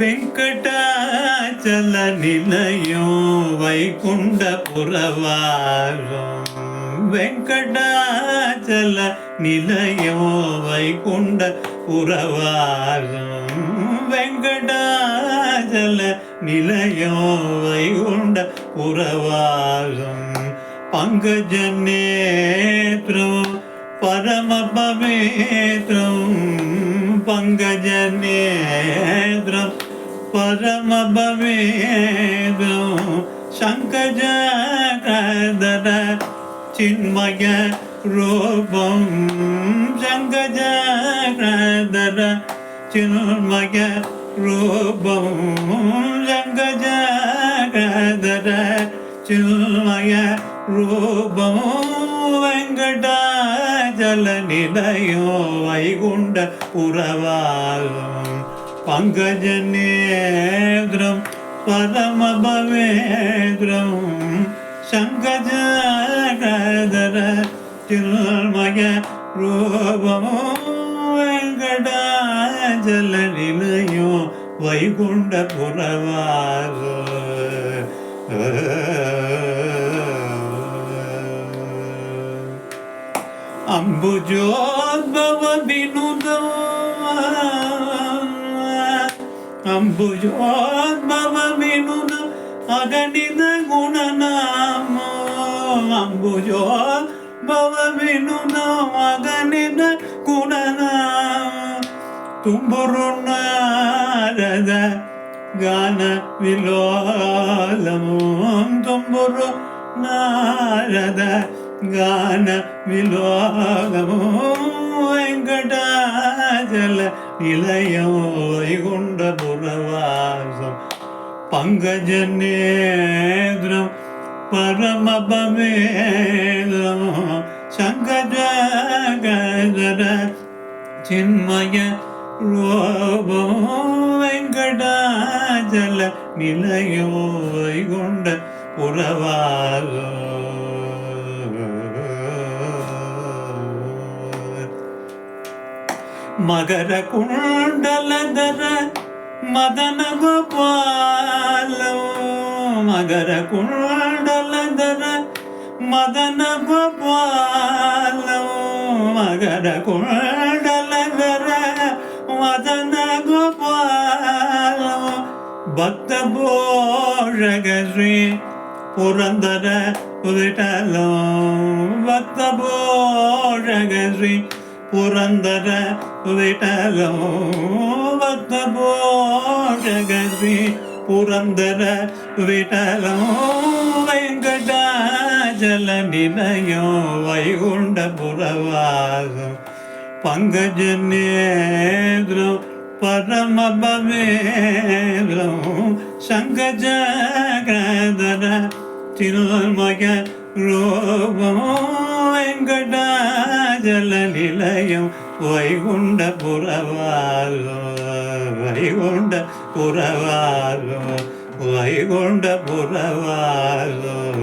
வெங்கடாச்சல நிலையும் வைகுண்ட புறவாரம் வெங்கடாச்சல நிலையம் வைகுண்ட புறவாரம் வெங்கடாச்சல நிலையம் வைகுண்ட புறவாரம் பங்கஜநேத்ரம் பரமபவேத்ரம் பங்கஜநேத்ரம் பரமபவேதம் சங்கஜகதர சின்மய ரூபம் சங்கஜகதர சின்மய ரூபம் சங்கஜகதர சின்மய ரூபம் வெங்கடா வெங்கடாஜல நிலையோ வைகுண்ட புறவாலும் பங்கஜநேத்ரம் பரமபவேத்ரம் சங்கஜகதர சின்மய ரூபமோ வெங்கடாஜல நிலையோ வைகுண்ட புறவாலோ അംബുജോദ്ഭവ വിനുദം അംബുജോദ്ഭവ വിനുദം അഗണിത ഗുണനാമ അംബുജോദ്ഭവ വിനുദം അഗണിത ഗുണനാമ തുമ്പുറുണാരദ ഗാന വിലോലമോ തുമ്പുറു നാരദ గాన విలోకము వెంకటాచల నిలయం వైగుండ పురవాసం పంకజనేద్రం పరమ పవేద్రము శంకజాగర చిన్మయ రూపము వెంకటాచల నిలయం వైగుండ పురవాసం மகர குண்டலதர மதன கோபாலோ மகர குண்டலதர மதன கோபாலோ மகர குண்டலதர மதன கோபால பக்த போஷகஸ்ரீ புரந்தர விட்டலம் பக்த போஷகஸ்ரீ புரந்தர விட்டலம் பக்த போஷக ஸ்ரீ புரந்தர விட்டலம் வெங்கடாஜல நிலையம் வைகுண்ட புறவாசம் பங்கஜநேத்ரம் பரமபவேத்ரம். திருமய சின்மய வெங்கடா ஜல நிலையம் வைகுண்ட புறவாகும் வைகுண்ட புறவாகும் வைகுண்ட புறவாகும்